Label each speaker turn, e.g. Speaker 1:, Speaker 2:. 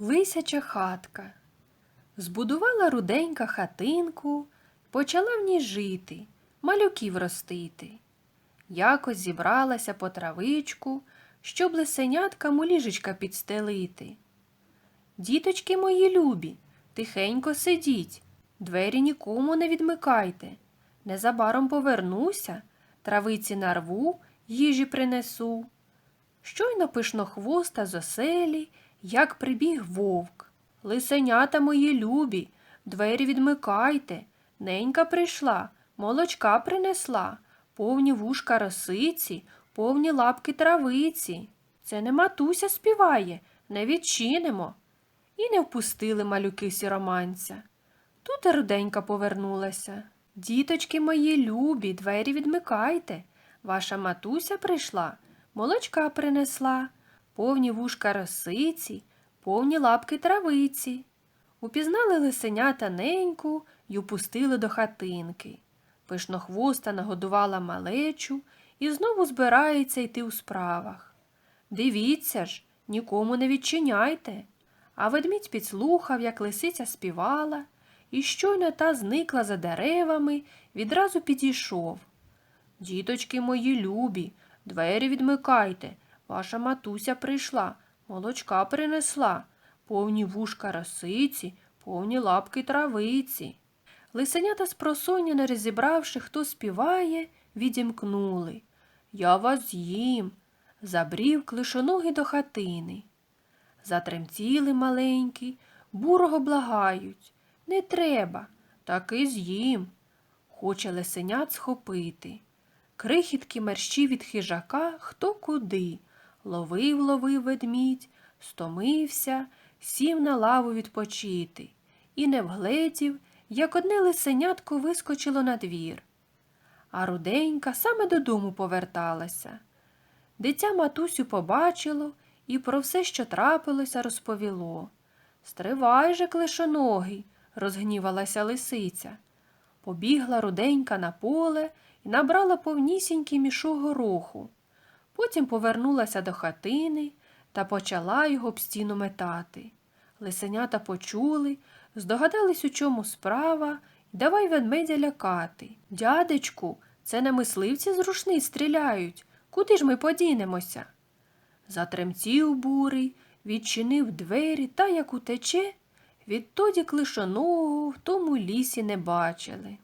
Speaker 1: Лисяча хатка. Збудувала руденька хатинку, почала в ній жити, малюків ростити. Якось зібралася по травичку, щоб лисеняткам у ліжечка підстелити. Діточки мої любі, тихенько сидіть, двері нікому не відмикайте. Незабаром повернуся, травиці нарву, їжі принесу. Щойно пишнохвоста з оселі, як прибіг вовк. Лисенята мої любі, двері відмикайте. Ненька прийшла, молочка принесла, повні вушка росиці, повні лапки травиці. Це не матуся співає, не відчинимо. І не впустили малюки сіроманця. Тут руденька повернулася. Діточки мої любі, двері відмикайте. Ваша матуся прийшла, молочка принесла, повні вушка росиці, повні лапки травиці. Упізнали лисенята неньку й упустили до хатинки. Пишнохвоста нагодувала малечу і знову збирається йти у справах. Дивіться ж, нікому не відчиняйте. А ведмідь підслухав, як лисиця співала, і щойно та зникла за деревами, відразу підійшов. Діточки мої любі, двері відмикайте. Ваша матуся прийшла, молочка принесла, повні вушка росиці, повні лапки травиці. Лисенята з просоння, не розібравши, хто співає, відімкнули. Я вас з'їм. Забрів клишоногий до хатини. Затремтіли маленькі, бурого благають. Не треба, таки з'їм. Хоче лисенят схопити. Крихітки мерщі від хижака хто куди. Ловив, ловив ведмідь, стомився, сів на лаву відпочити. І не вгледів, як одне лисенятко вискочило на двір. А руденька саме додому поверталася. Дитя матусю побачило і про все, що трапилося, розповіло. Стривай же, клишоногий, розгнівалася лисиця. Побігла руденька на поле і набрала повнісінький мішок гороху. Потім повернулася до хатини та почала його об стіну метати. Лисенята почули, здогадались, у чому справа, і давай ведмедя лякати. Дядечку, це не мисливці з рушниць стріляють. Куди ж ми подінемося? Затремтів бурий, відчинив двері та як утече, відтоді клишоного в тому лісі не бачили.